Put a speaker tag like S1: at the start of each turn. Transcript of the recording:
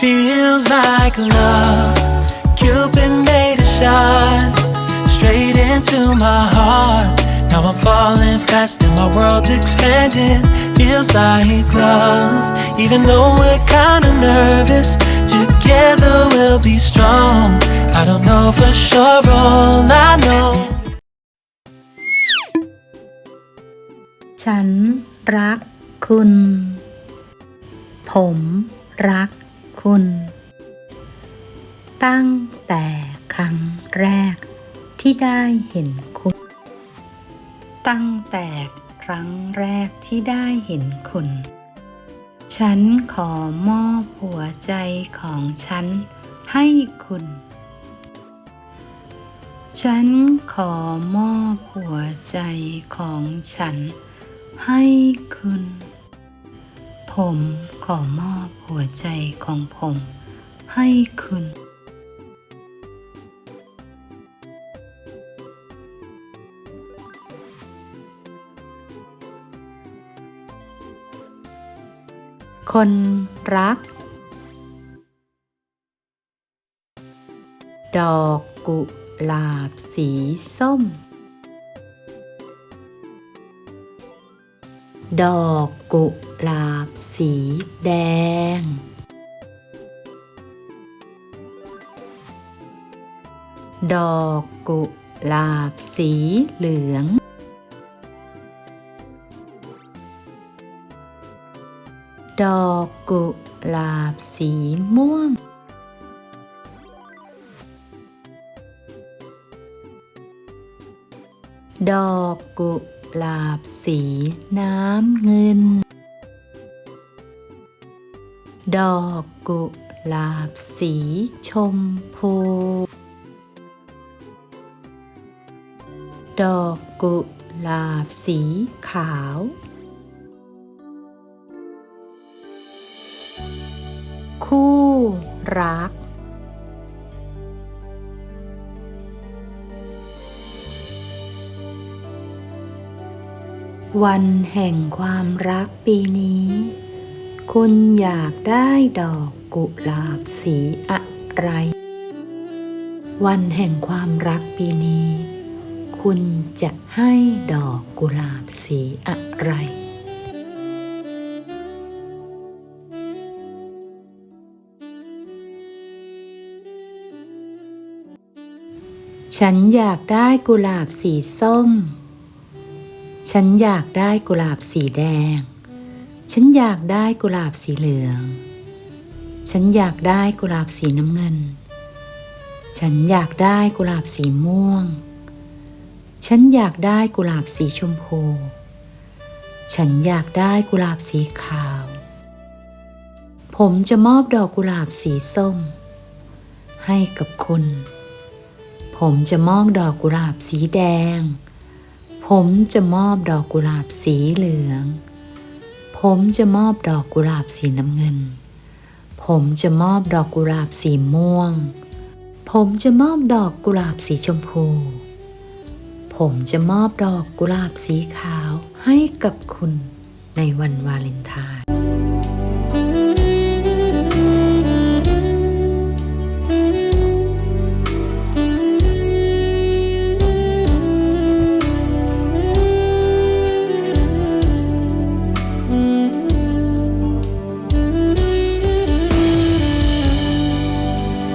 S1: feels like love. Cupid made a shot straight into my heart. Now I'm falling fast and my world's expanding. Feels like love, even though we're kinda nervous. Together we'll be strong. I don't know for sure, all I know.
S2: ฉันรักคุณ ผมรัก คุณ ตั้งแต่ครั้งแรกที่ได้เห็นคุณ ตั้งแต่ครั้งแรกที่ได้เห็นคุณ ฉันขอมอบหัวใจของฉันให้คุณ ฉันขอมอบหัวใจของฉันให้คุณ ผมขอมอบหัวใจของผมให้คุณคนรัก ดอกกุหลาบสีส้ม ดอกกุ หลาบสีแดง ดอกกุหลาบสีเหลือง ดอกกุหลาบสีม่วง ดอกกุหลาบสีน้ำเงิน ดอกกุหลาบสีชมพู ดอกกุหลาบสีขาว คู่รัก วันแห่งความรักปีนี้ คุณอยากได้ดอกกุหลาบสีอะไร วันแห่งความรักปีนี้ คุณจะให้ดอกกุหลาบสีอะไรฉันอยากได้กุหลาบสีส้ม ฉันอยากได้กุหลาบสีแดง ฉันอยากได้กุหลาบสีเหลือง ฉันอยากได้กุหลาบสีน้ำเงิน ฉันอยากได้กุหลาบสีม่วง ฉันอยากได้กุหลาบสีชมพู ฉันอยากได้กุหลาบสีขาว ผมจะมอบดอกกุหลาบสีส้ม ให้กับคุณ ผมจะมอบดอกกุหลาบสีแดง ผมจะมอบดอกกุหลาบสีเหลือง ผมจะมอบดอกกุหลาบสีน้ำเงิน ผมจะมอบดอกกุหลาบสีม่วง ผมจะมอบดอกกุหลาบสีชมพู ผมจะมอบดอกกุหลาบสีขาวให้กับคุณในวันวาเลนไทน์